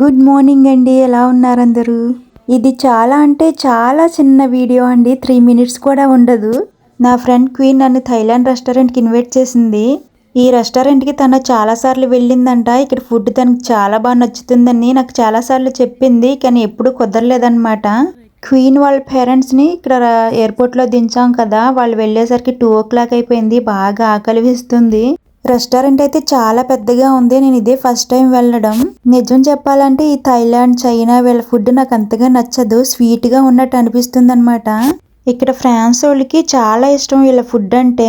Good morning అండి. ఎలా ఉన్నారు అందరూ? ఇది చాలా అంటే చాలా చిన్న వీడియో అండి. త్రీ మినిట్స్ కూడా ఉండదు. నా ఫ్రెండ్ క్వీన్ నన్ను థైలాండ్ రెస్టారెంట్కి ఇన్వైట్ చేసింది. ఈ రెస్టారెంట్కి తను చాలాసార్లు వెళ్ళిందంట. ఇక్కడ ఫుడ్ తనకు చాలా బాగా నచ్చుతుందని నాకు చాలాసార్లు చెప్పింది. కానీ ఎప్పుడు కుదరలేదన్నమాట. క్వీన్ వాళ్ళ పేరెంట్స్ని ఇక్కడ ఎయిర్పోర్ట్లో దించాం కదా. వాళ్ళు వెళ్ళేసరికి టూ ఓ క్లాక్ అయిపోయింది. బాగా ఆకలి వేస్తుంది. రెస్టారెంట్ అయితే చాలా పెద్దగా ఉంది. నేను ఇదే ఫస్ట్ టైం వెళ్ళడం. నిజం చెప్పాలంటే ఈ థైలాండ్ చైనా వీళ్ళ ఫుడ్ నాకు అంతగా నచ్చదు. స్వీట్గా ఉన్నట్టు అనిపిస్తుంది అనమాట ఇక్కడ ఫ్రాన్స్ వాళ్ళకి చాలా ఇష్టం వీళ్ళ ఫుడ్ అంటే.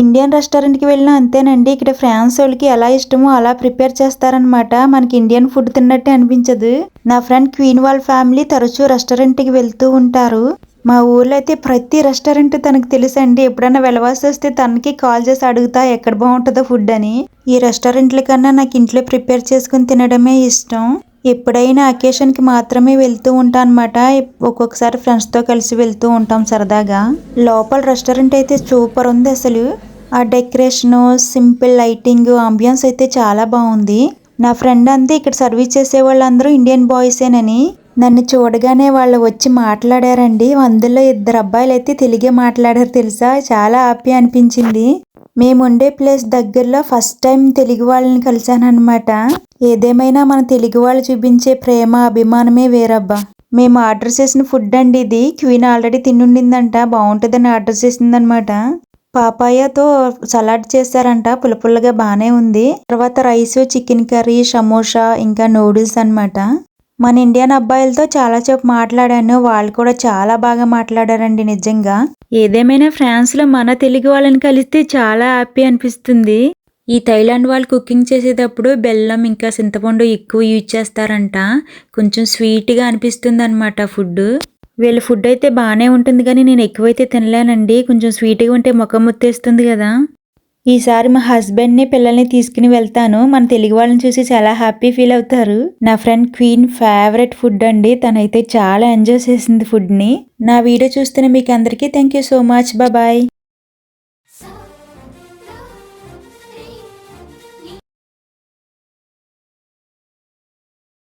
ఇండియన్ రెస్టారెంట్కి వెళ్ళినా అంతేనండి. ఇక్కడ ఫ్రాన్స్ వాళ్ళకి ఎలా ఇష్టమో అలా ప్రిపేర్ చేస్తారనమాట మనకి ఇండియన్ ఫుడ్ తిన్నట్టే అనిపించదు. నా ఫ్రెండ్ క్వీన్ వాళ్ళ ఫ్యామిలీ తరచూ రెస్టారెంట్కి వెళ్తూ ఉంటారు. మా ఊర్లో అయితే ప్రతి రెస్టారెంట్ తనకు తెలుసండి. ఎప్పుడైనా వెళ్ళవలసి వస్తే తనకి కాల్ చేసి అడుగుతా ఎక్కడ బాగుంటుందో ఫుడ్ అని. ఈ రెస్టారెంట్ల కన్నా నాకు ఇంట్లో ప్రిపేర్ చేసుకుని తినడమే ఇష్టం. ఎప్పుడైనా అకేషన్కి మాత్రమే వెళ్తూ ఉంటాను అనమాట ఒక్కొక్కసారి ఫ్రెండ్స్తో కలిసి వెళ్తూ ఉంటాం సరదాగా. లోపల రెస్టారెంట్ అయితే సూపర్ ఉంది అసలు. ఆ డెకరేషను సింపుల్ లైటింగ్ అంబియన్స్ అయితే చాలా బాగుంది. నా ఫ్రెండ్ అంతే ఇక్కడ సర్వీస్ చేసే వాళ్ళందరూ ఇండియన్ బాయ్సేనని. నన్ను చూడగానే వాళ్ళు వచ్చి మాట్లాడారండి. అందులో ఇద్దరు అబ్బాయిలు అయితే తెలుగే మాట్లాడారు తెలుసా? చాలా హ్యాపీ అనిపించింది. మేము ఉండే ప్లేస్ దగ్గరలో ఫస్ట్ టైం తెలుగు వాళ్ళని కలిశానమాట ఏదేమైనా మన తెలుగు వాళ్ళు చూపించే ప్రేమ అభిమానమే వేరబ్బా. మేము ఆర్డర్ చేసిన ఫుడ్ అండి ఇది. క్వీన్ ఆల్రెడీ తినుండిందంట. బాగుంటుందని ఆర్డర్ చేసిందనమాట పాపాయతో సలాడ్ చేశారంట. పుల్లపుల్లగా బాగానే ఉంది. తర్వాత రైస్ చికెన్ కర్రీ సమోసా ఇంకా నూడిల్స్ అనమాట మన ఇండియన్ అబ్బాయిలతో చాలా సేపు మాట్లాడాను. వాళ్ళు కూడా చాలా బాగా మాట్లాడారండి నిజంగా. ఏదేమైనా ఫ్రాన్స్లో మన తెలుగు వాళ్ళని కలిస్తే చాలా హ్యాపీ అనిపిస్తుంది. ఈ థైలాండ్ వాళ్ళు కుకింగ్ చేసేటప్పుడు బెల్లం ఇంకా చింతపండు ఎక్కువ యూజ్ చేస్తారంట. కొంచెం స్వీట్గా అనిపిస్తుంది అనమాట ఫుడ్ వీళ్ళ ఫుడ్ అయితే బాగానే ఉంటుంది కానీ నేను ఎక్కువైతే తినలేనండి. కొంచెం స్వీట్గా ఉంటే ముఖం ముత్తేస్తుంది కదా. ఈసారి మా హస్బెండ్ని పిల్లల్ని తీసుకుని వెళ్తాను. మన తెలుగు వాళ్ళని చూసి చాలా హ్యాపీ ఫీల్ అవుతారు. నా ఫ్రెండ్ క్వీన్ ఫేవరెట్ ఫుడ్ అండి. తనైతే చాలా ఎంజాయ్ చేసింది ఫుడ్ని. నా వీడియో చూస్తున్న మీకు అందరికీ thank you so much. Bye.